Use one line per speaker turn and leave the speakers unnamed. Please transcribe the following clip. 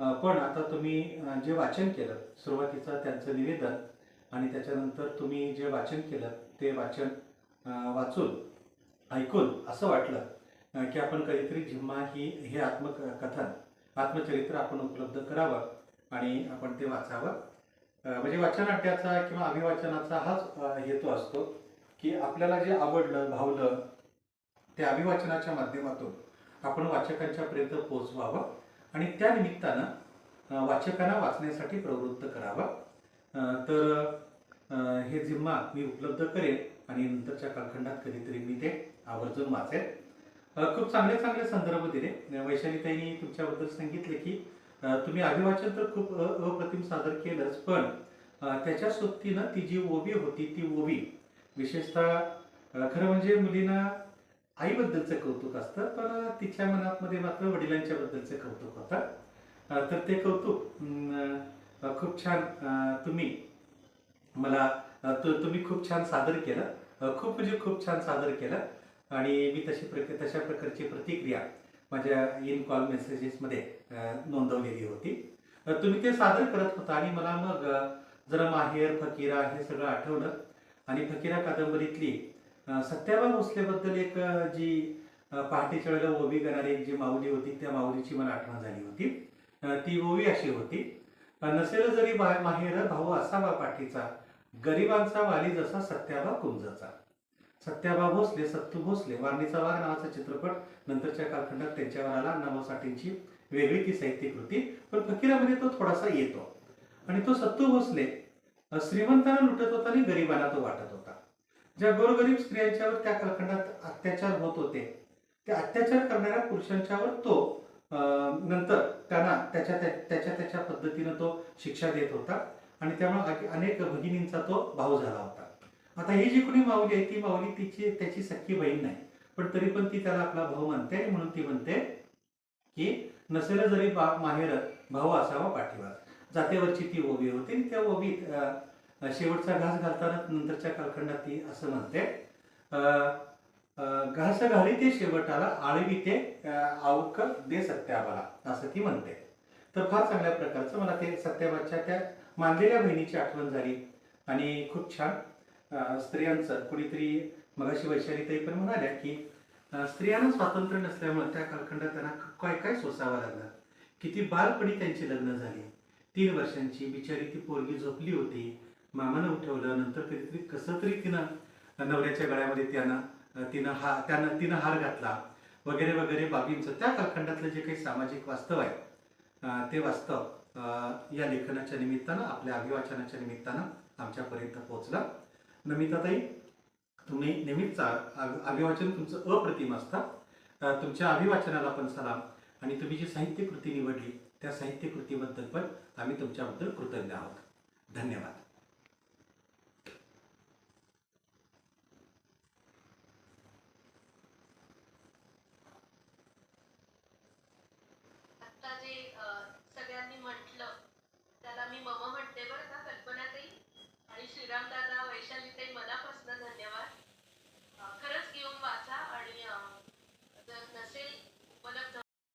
पण आता तुम्ही जे वाचन केलं सुरुवातीचं त्यांचं निवेदन आणि त्याच्यानंतर तुम्ही जे वाचन केलं ते वाचन वाचून ऐकून असं वाटलं की आपण कधीतरी जिम्मा ही हे आत्मकथन आत्मचरित्र आपण उपलब्ध करावं आणि आपण ते वाचावं. म्हणजे वाचनाट्याचा किंवा अभिवाचनाचा हाच हेतू असतो की आपल्याला जे आवडलं भावलं ते अभिवाचनाच्या माध्यमातून आपण वाचकांच्या पर्यंत पोहोचवावं. आणि त्या निमित्तानं वाचकांना वाचण्यासाठी प्रवृत्त करावा. तर हे जिम्मा मी उपलब्ध करेन आणि नंतरच्या कालखंडात कधीतरी मी ते आवर्जून वाचेन. खूप चांगले चांगले संदर्भ दिले. अ, वैशालीताईंनी तुमच्याबद्दल सांगितले की तुम्ही अभिवाचन तर खूप अप्रतिम सादर केलंच पण त्याच्या सोबतीनं ती जी ओवी होती ती ओवी विशेषतः खरं म्हणजे मुलींना आईबद्दलचं कौतुक असतं पण तिच्या मनात मध्ये मात्र वडिलांच्या बद्दलचं कौतुक होतं. तर ते कौतुक खूप छान तुम्ही मला तुम्ही खूप छान सादर केलं. खूप म्हणजे खूप छान सादर केलं. आणि मी तशी प्रक तशा प्रकारची प्रतिक्रिया माझ्या इन कॉल मेसेजेसमध्ये नोंदवलेली होती. तुम्ही ते सादर करत होता आणि मला मग जरा माहेर फकीरा हे सगळं आठवलं. आणि फकीरा कादंबरीतली सत्याबा भोसलेबद्दल एक जी पहाटेच्या वेळेला ओवी करणारी एक जी माऊली होती त्या माऊलीची मला आठवण झाली होती. ती ओवी अशी होती. नसेल जरी बा- माहेर भाऊ असावा पाठीचा गरिबांचा वाली जसा सत्याबा कुंजाचा. सत्याबा भोसले सत्तू भोसले वारणीचा वाघ नावाचा चित्रपट नंतरच्या कालखंडात त्यांच्यावर आला. अण्णाभाऊ वेगळी ती साहित्यिक कृती पण फकीरामध्ये तो थोडासा येतो. आणि तो सत्तू भोसले श्रीमंतांना लुटत होता आणि गरिबांना तो वाटत होता. ज्या गोरगरीब स्त्रियांच्यावर त्या कालखंडात अत्याचार होत होते त्या अत्याचार करणाऱ्या पुरुषांच्यावर तो नंतर त्यांना त्याच्या त्याच्या त्याच्या पद्धतीनं तो शिक्षा देत होता आणि त्यामुळे अनेक भगिनींचा तो भाऊ झाला होता. आता ही जी कोणी माऊली आहे ती माऊली तिची त्याची सख्खी बहीण नाही पण तरी पण ती त्याला आपला भाऊ म्हणते आणि म्हणून ती म्हणते की नसेल जरी बाप माहेर भाऊ असावा पाठीवा जातेवरची ती ओवी होती आणि त्या ओवीत शेवटचा घास घालताना नंतरच्या कालखंडात ती असं म्हणते घास घाली ते शेवटाला आळवी ते आवक दे सत्याबाला असं ती म्हणते. तर फार चांगल्या प्रकारचं मला ते सत्याबाच्या त्या मानलेल्या बहिणीची आठवण झाली. आणि खूप छान स्त्रियांचं कुणीतरी मगाशी तरी पण म्हणाल्या की स्त्रियांना स्वातंत्र्य नसल्यामुळे त्या कालखंडात त्यांना काय काय सोसावं लागलं? किती बालपणी त्यांची लग्न झाली. तीन वर्षांची बिचारी ती पोरगी झोपली होती. मामानं उठवलं नंतर कधीतरी कसं तरी तिनं नवऱ्याच्या गळ्यामध्ये त्यानं तिनं हा त्यानं तिनं हार घातला वगैरे वगैरे बाबींचं. त्या कालखंडातलं जे काही सामाजिक वास्तव आहे ते वास्तव या लेखनाच्या निमित्तानं आपल्या अभिवाचनाच्या निमित्तानं आमच्यापर्यंत पोहोचलं. नमिताताई तुम्ही नेहमीच अभिवाचन तुमचं अप्रतिम असतं. तुमच्या अभिवाचनाला पण सलाम. आणि तुम्ही जी साहित्य कृती निवडली त्या साहित्य कृतीबद्दल पण आम्ही तुमच्याबद्दल कृतज्ञ आहोत. धन्यवाद.